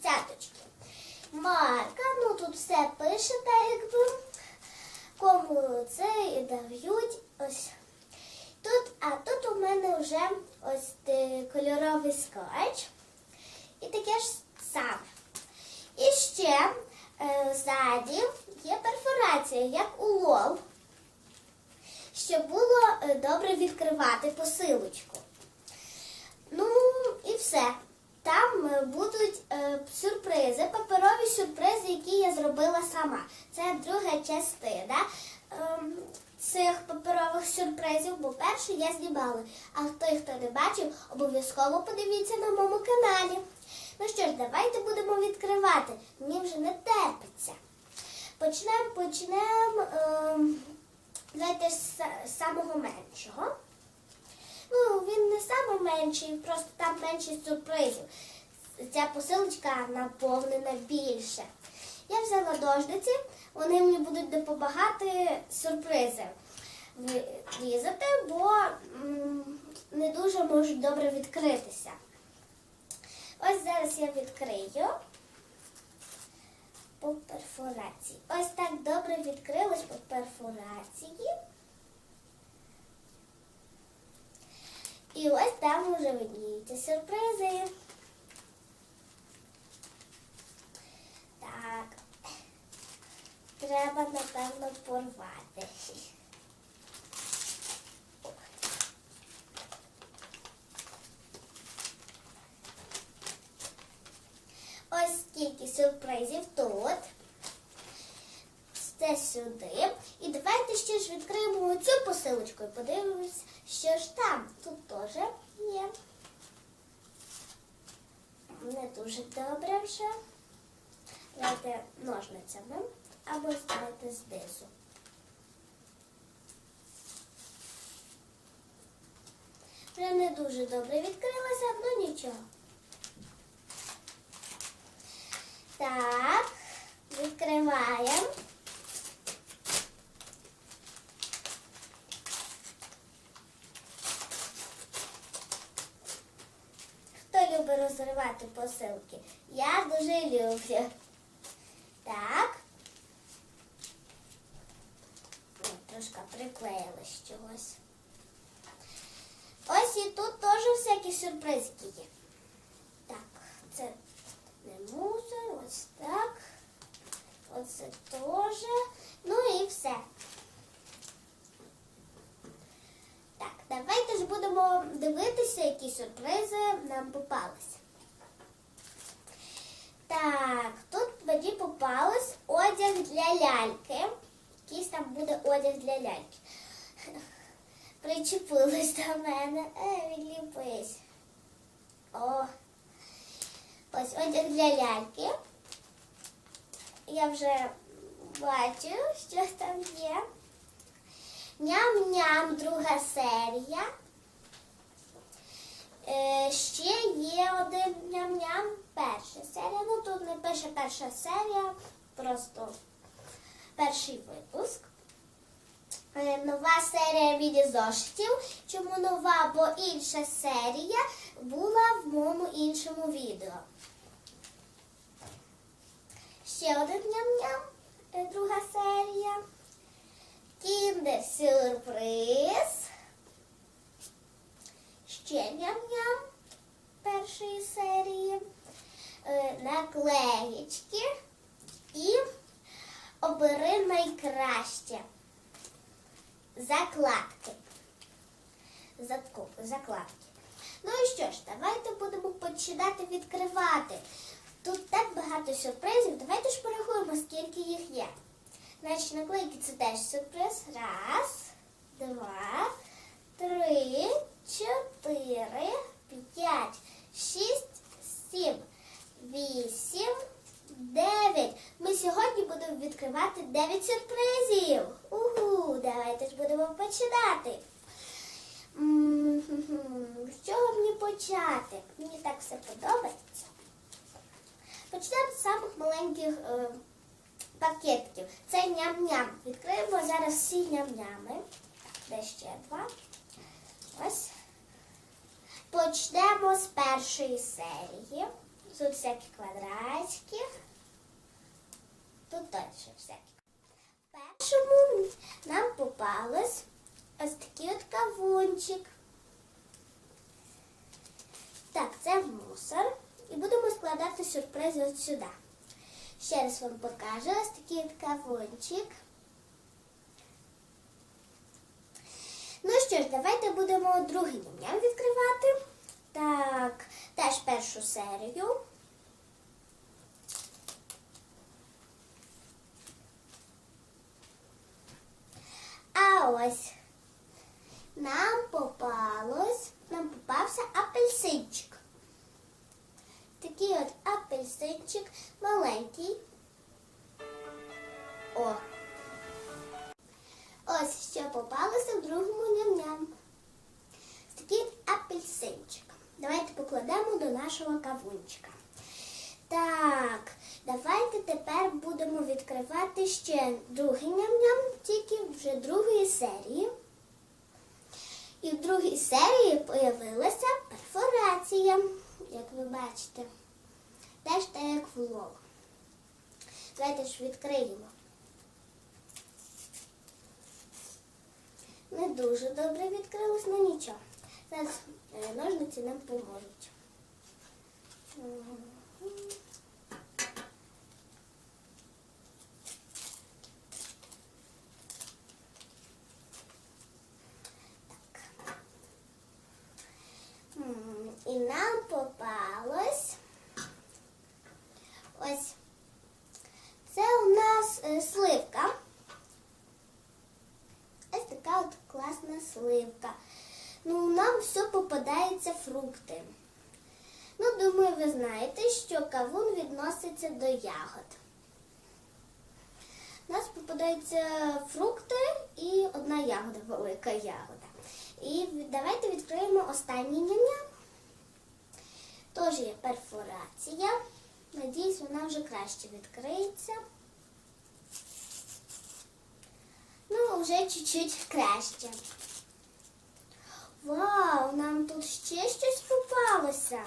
кружочки, цяточки. Марка, ну тут все пише, так якби. Кому це і дають. Ось. Тут, а тут у мене вже ось кольоровий скотч. І таке ж саме. І ще е, ззаді є перфорація, як у лол, щоб було е, добре відкривати посилочку. Ну і все. Там е, будуть е, сюрпризи, паперові сюрпризи, які я зробила сама. Це друга частина ем, цих паперових сюрпризів, бо перший я знімала. А той, хто не бачив, обов'язково подивіться на моєму каналі. Ну що ж, давайте будемо відкривати. Мені вже не терпиться. Почнемо, почнемо. Ем, давайте з самого меншого. Ну, він не найменший, просто там менше сюрпризів. Ця посилочка наповнена більше. Я взяла дожниці, вони мені будуть допомагати сюрпризи різати, бо не дуже можуть добре відкритися. Ось зараз я відкрию по перфорації. Ось так добре відкрилось по перфорації. І ось там вже видніються сюрпризи. Так. Треба, напевно, порвати. Ось скільки сюрпризів тут. Це сюди. І давайте ще ж відкриємо цю посилочку і подивимось, що ж там. Тут теж є. Не дуже добре вже. Давайте ножницями або давайте знизу. Вже не дуже добре відкрилася, ну нічого. Так, відкриваємо. Хто любить розривати посилки? Я дуже люблю. Так. О, Трошки приклеїлось чогось. Ось і тут теж всякі сюрпризики є. Так, це не мусор, ось так. Оце теж. Ну і все. Так, давайте ж будемо дивитися, які сюрпризи нам попалися. Так, тут мені попалось одяг для ляльки. Якийсь там буде одяг для ляльки. Причепилось до мене. Е, відліпись. О. Ось одяг для ляльки. Я вже бачу, що там є. Ням-ням, друга серія. Е, ще є один ням-ням, перша серія. Ну тут не пише перша серія, просто перший випуск. Е, нова серія відеозошитів. Чому нова? Бо інша серія була в моєму іншому відео. Ще один ням-ням, е, друга серія. Кіндер сюрприз. Ще ням-ням першої серії. Е, Наклеєчки і обери найкраще. Закладки. Затку- Закладки. Ну і що ж, давайте будемо починати відкривати. Тут так багато сюрпризів. Давайте ж порахуємо, скільки їх є. Значить, наклейки це теж сюрприз. Раз, два, три, чотири, п'ять, шість, сім, вісім, дев'ять. Ми сьогодні будемо відкривати дев'ять сюрпризів. Угу, давайте ж будемо починати. М, З чого мені почати? Мені так все подобається. Почнемо з самих маленьких е, пакетків. Це ням-ням. Відкриємо зараз всі ням-нями. Де ще два? Ось. Почнемо з першої серії. Тут всякі квадратики. Тут теж всякі. В першому нам попалось ось такий от кавунчик. Так, це мусор. І будемо складати сюрпризи от сюди. Ще раз вам покажу ось такий от кавунчик. Ну що ж, давайте будемо другий ням відкривати. Так, теж першу серію. А ось нам попалось, нам попався апельсинчик. Такий от апельсинчик маленький. Покладемо до нашого кавунчика. Так, давайте тепер будемо відкривати ще другий ням-ням, тільки вже другої серії. І в другій серії появилася перфорація, як ви бачите. Теж так як влог. Давайте ж відкриємо. Не дуже добре відкрилось, але нічого. Зараз ножниці нам поможуть. Мгм. М, І нам попалось ось це у нас е, сливка. Ось така от класна сливка. Ну, все попадається фрукти. Ну, думаю, ви знаєте, що кавун відноситься до ягод. У нас попадаються фрукти і одна ягода, велика ягода. І давайте відкриємо останній ням-ням. Теж є перфорація. Надіюсь, вона вже краще відкриється. Ну, вже чуть-чуть краще. Вау, нам тут ще щось попалося.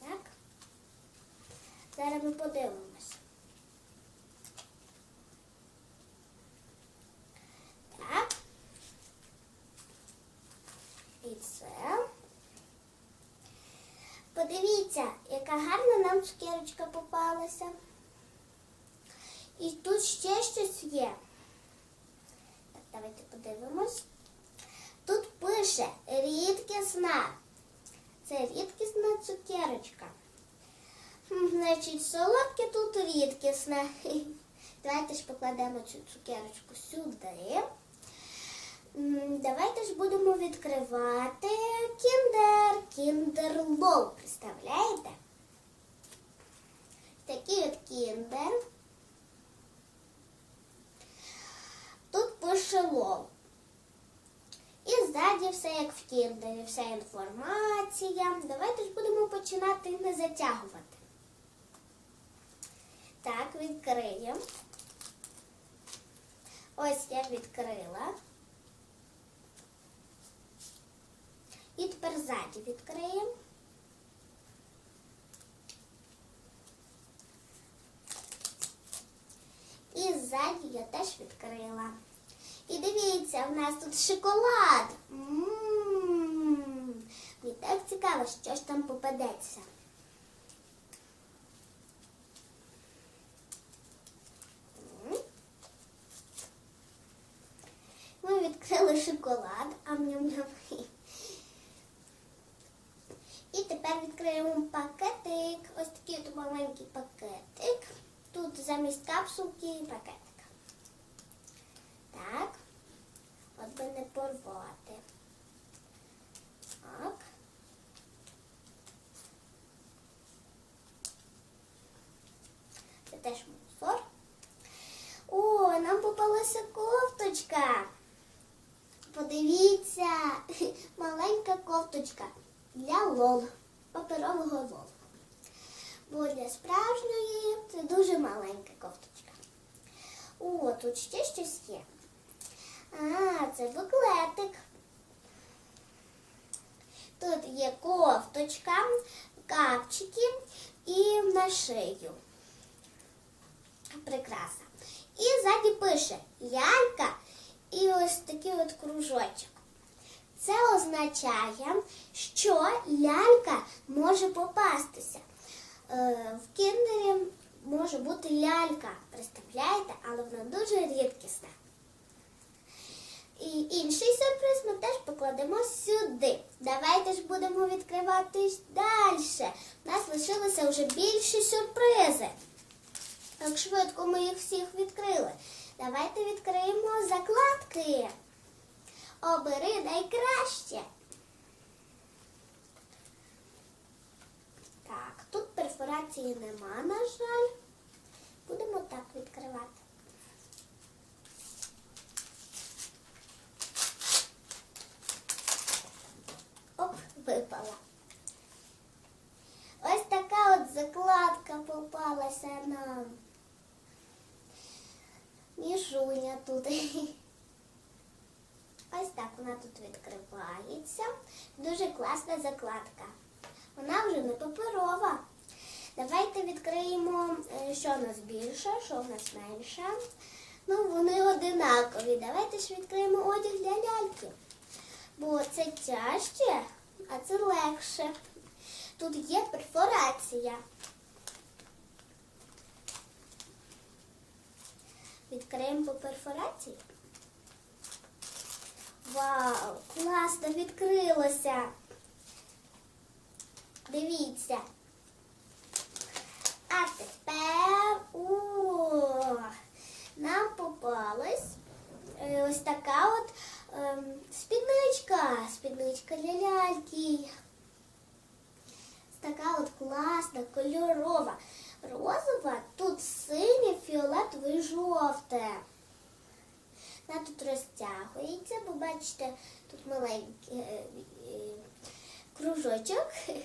Так. Зараз ми подивимось. Так. І це. Подивіться, яка гарна нам цукерочка попалася. І тут ще щось є. Так, давайте подивимось. Тут рідкісна. Це рідкісна цукерочка. Значить, солодке тут рідкісне. Давайте ж покладемо цю цукерочку сюди. Давайте ж будемо відкривати кіндер. Кіндер лоу. Представляєте? Такий от кіндер. Тут пише лоу. І ззаді все як в кіндері, вся інформація. Давайте ж будемо починати не затягувати. Так, відкриємо. Ось я відкрила. І тепер ззаді відкриємо. І ззаді я теж відкрила. І дивіться, в нас тут шоколад. М-м-м. Мені так цікаво, що ж там попадеться. Ми відкрили шоколад, а ням І тепер відкриємо пакетик. Ось такий от маленький пакетик. Тут замість капсулки пакетик. Так. Би не порвати. Так. Це теж мусор. О, нам попалася кофточка. Подивіться, маленька кофточка для лол, паперового лол. Бо для справжньої це дуже маленька кофточка. О, тут ще щось є. Це буклетик. Тут є кофточка, капчики і на шию. Прикраса. І ззаді пише лялька і ось такий от кружочок. Це означає, що лялька може попастися. Е, В кіндері може бути лялька, представляєте, але вона дуже рідкісна. І інший сюрприз ми теж покладемо сюди. Давайте ж будемо відкривати далі. У нас лишилося вже більші сюрпризи. Так швидко ми їх всіх відкрили. Давайте відкриємо закладки. Обери найкраще. Так, тут перфорації нема, на жаль. Будемо так відкривати. Випала. Ось така от закладка попалася нам. Міжуня тут. Ось так вона тут відкривається. Дуже класна закладка. Вона вже не паперова. Давайте відкриємо, е, що в нас більше, що в нас менше. Ну, вони одинакові. Давайте ж відкриємо одяг для ляльки. Бо це тяжче, а це легше. Тут є перфорація. Відкриємо по перфорації. Вау, класно відкрилося. Дивіться. А тепер о, нам попалась е, ось така от ем, спідничка. Для ляльки. Така от класна, кольорова. Розова, тут синє, фіолетове і жовте. Вона тут розтягується, бо бачите, тут маленький е, е, кружочок.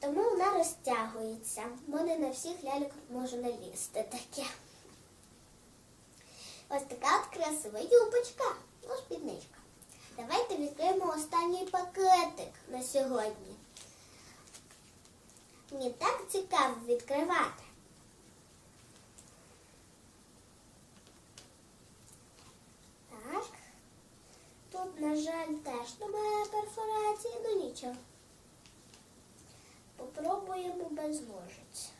Тому вона розтягується. Бо не на всіх ляльок може налізти таке. Ось така от красива юбочка. Ну, спідничка. Давайте відкриємо останній пакетик на сьогодні. Мені так цікаво відкривати. Так. Тут, на жаль, теж немає перфорації, ну нічого. Попробуємо без ножиць.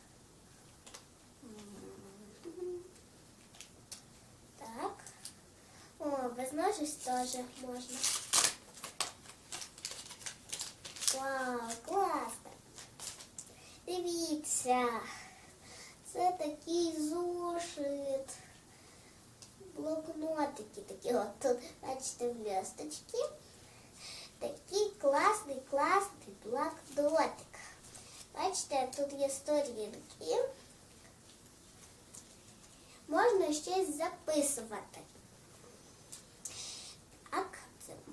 ножиць теж можна. Вау, класно. Дивіться. Це такий зошит. Блокнотики такі от тут, бачите, блісточки. Такий класний, класний блокнотик. Бачите, тут є сторінки. Можна щось записувати.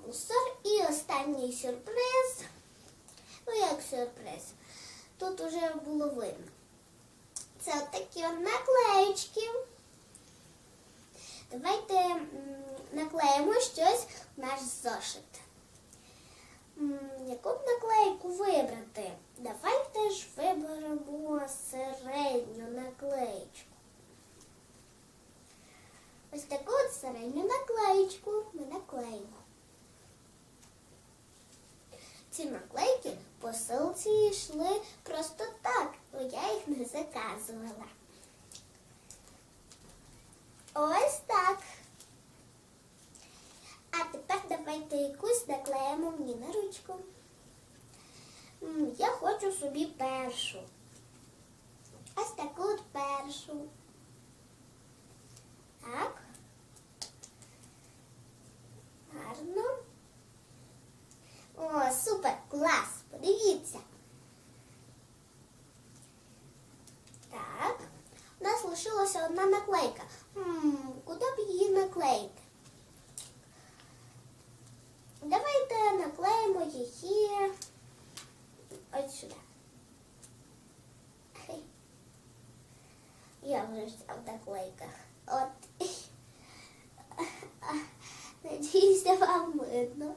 Мусор. І останній сюрприз. Ну, як сюрприз. Тут уже було видно. Це от такі от наклеєчки. Давайте наклеїмо щось в наш зошит. Яку б наклейку вибрати? Давайте ж виберемо середню наклеєчку. Ось таку от середню наклеєчку ми наклеїмо. Ці наклейки посилці йшли просто так, бо я їх не заказувала. Ось так. А тепер давайте якусь наклеїмо мені на ручку. Я хочу собі першу. Ось таку от першу. Так. Гарно. О, супер, клас! Подивіться. Так. У нас лишилася одна наклейка. Хм, куди б її наклеїти? Давайте наклеїмо її ось сюди. Я вже в наклейках. От. Надіюся, вам видно.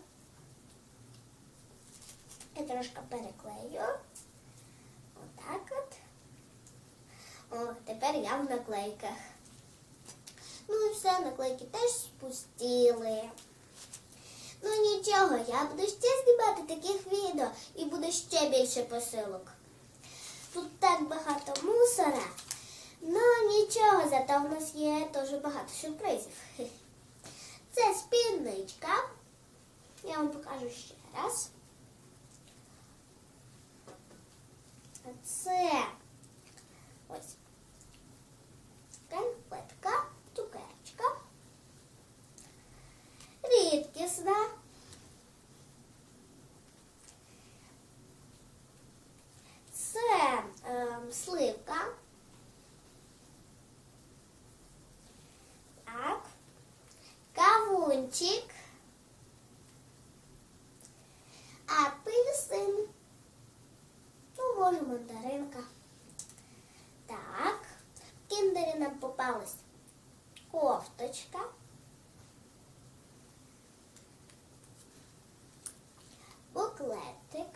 Я трошки переклею. Отак от. О, тепер я в наклейках. Ну і все, наклейки теж спустили. Ну нічого, я буду ще знімати таких відео і буде ще більше посилок. Тут так багато мусора. Ну нічого, зато в нас є дуже багато сюрпризів. Це спідничка. Я вам покажу ще раз. Це ось конфетка, цукерочка. Рідкісна. Це ем, сливка. Так. Кавунчик. Попалась кофточка. Буклетик.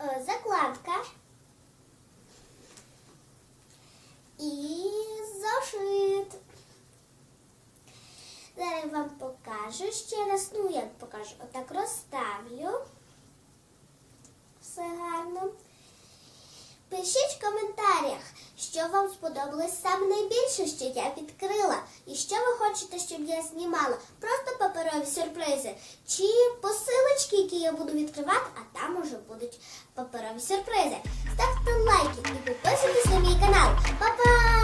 Е, Закладка. І зошит. Зараз вам покажу ще раз. Ну, як покажу, отак розставлю. Все гарно. Пишіть в коментарях, що вам сподобалось саме найбільше, що я відкрила. І що ви хочете, щоб я знімала. Просто паперові сюрпризи. Чи посилочки, які я буду відкривати, а там уже будуть паперові сюрпризи. Ставте лайки і підписуйтесь на мій канал. Па-па!